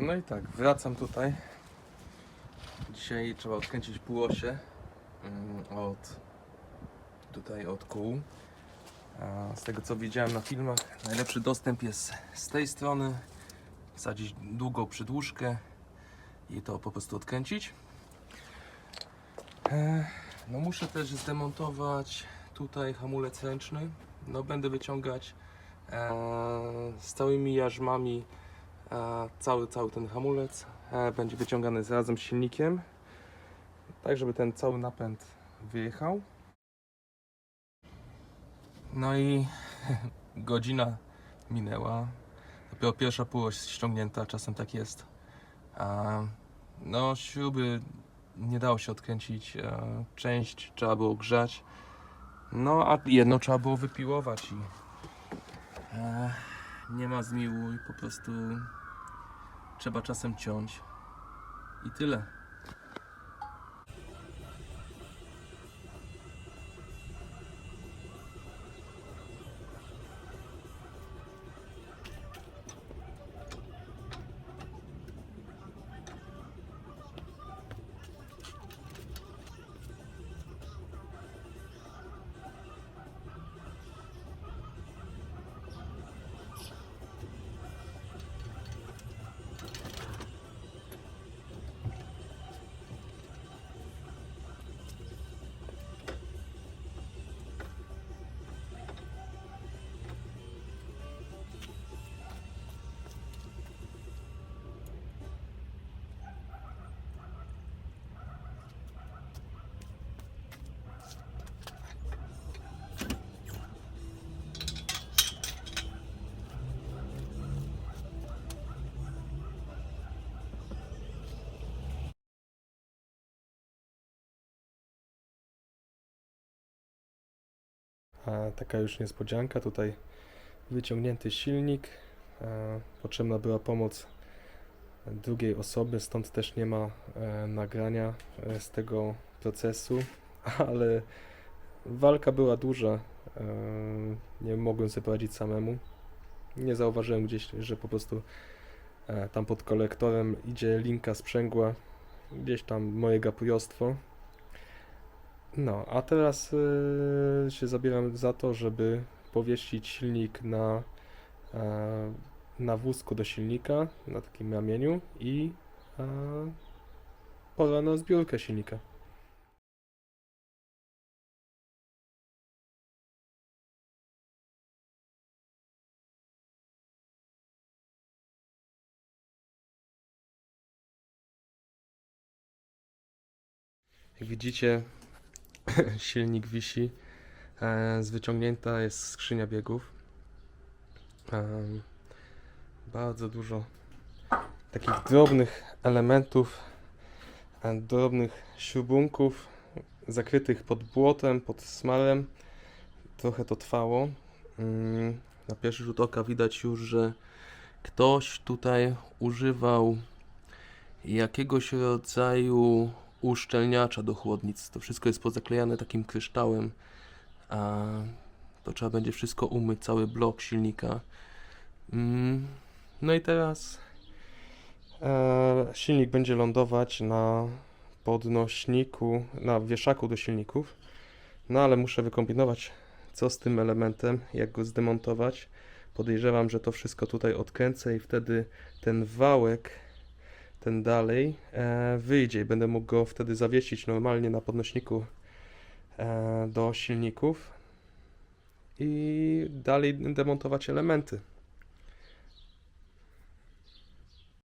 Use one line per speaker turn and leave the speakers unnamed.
No i tak, wracam tutaj. Dzisiaj trzeba odkręcić półosie mm, od tutaj od kół. Z tego co widziałem na filmach, najlepszy dostęp jest z tej strony. Wsadzić długą przydłużkę i to po prostu odkręcić. E, No muszę też zdemontować tutaj hamulec ręczny. No będę wyciągać e, z całymi jarzmami cały, cały ten hamulec e, będzie wyciągany razem z silnikiem tak żeby ten cały napęd wyjechał. No i godzina minęła. Dopiero pierwsza półoś ściągnięta czasem tak jest. No śruby nie dało się odkręcić e, część trzeba było grzać. No a jedno trzeba było wypiłować i e, nie ma zmiłuj, po prostu trzeba czasem ciąć i tyle. A taka już niespodzianka, tutaj wyciągnięty silnik. Potrzebna była pomoc drugiej osoby, stąd też nie ma e, nagrania e, z tego procesu, ale walka była duża. E, Nie mogłem sobie poradzić samemu. Nie zauważyłem gdzieś, że po prostu tam pod kolektorem idzie linka sprzęgła, gdzieś tam moje gapujostwo. No, a teraz y, się zabieram za to, żeby powiesić silnik na, e, na wózku do silnika, na takim ramieniu i e, pora na zbiórkę silnika. Jak widzicie, silnik wisi. E, z wyciągnięta jest skrzynia biegów. Em, bardzo dużo takich drobnych elementów, e, drobnych śrubunków zakrytych pod błotem, pod smalem. Trochę to trwało. Mm, Na pierwszy rzut oka widać już, że ktoś tutaj używał jakiegoś rodzaju uszczelniacza do chłodnic. To wszystko jest pozaklejane takim kryształem. A to trzeba będzie wszystko umyć, cały blok silnika. Mm, No i teraz e, silnik będzie lądować na podnośniku, na wieszaku do silników. No ale muszę wykombinować, co z tym elementem, jak go zdemontować. Podejrzewam, że to wszystko tutaj odkręcę i wtedy ten wałek ten dalej e, wyjdzie i będę mógł go wtedy zawiesić normalnie na podnośniku e, do silników i dalej demontować elementy.